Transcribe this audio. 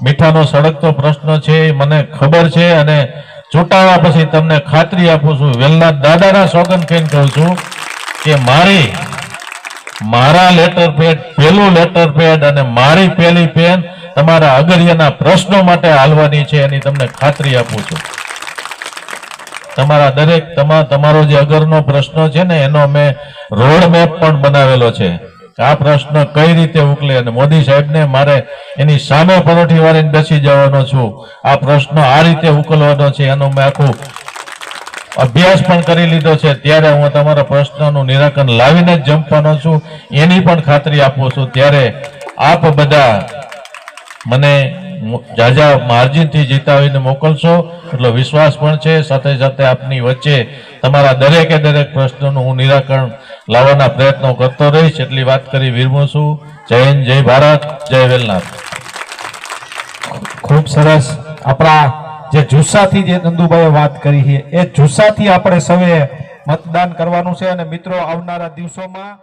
મીઠાનો સળગતો પ્રશ્ન છે મને ખબર છે અને ચૂંટાયા પછી તમને ખાતરી આપું છું. વેલના દાદાના સોગન કહીને કહું છું કે મારી, મારા લેટર પેડ, પેલું લેટર પેડ અને મારી પેલી પેન તમારા અગરિયાના પ્રશ્નો માટે હાલવાની છે એની તમને ખાતરી આપું છું. તમારા દરેક તમારો જે અગરનો પ્રશ્ન છે ને, એનો મેં રોડ મેપ પણ બનાવેલો છે. આ પ્રશ્ન કઈ રીતે ઉકલે? અને મોદી સાહેબને મારે એની સામે પરોઠી વાળીને બેસી જવાનો છું. આ પ્રશ્ન આ રીતે ઉકલવાનો છે, એનો મેં આખું અભ્યાસ પણ કરી લીધો છે. ત્યારે હું તમારા પ્રશ્નનું નિરાકરણ લાવીને જ જંપવાનો છું. એની પણ ખાતરી આપું છું. ત્યારે આપ બધા મને જાજા માર્જિનથી જીતાવીને મોકલશો. એટલો વિશ્વાસ પણ છે. સાથે સાથે આપની વચ્ચે તમારા દરેકે દરેક પ્રશ્નોનું હું નિરાકરણ લાવવાના પ્રયત્નો કરતો રહીશ. એટલી વાત કરી વિરમું છું. જય હિન્દ, જય ભારત, જય વેલનાથ ખૂબ સરસ. આપણા જે જુસ્સાથી જે નંદુભાઈએ વાત કરી છે, એ જુસ્સાથી આપણે સૌએ મતદાન કરવાનું છે. અને મિત્રો, આવનારા દિવસોમાં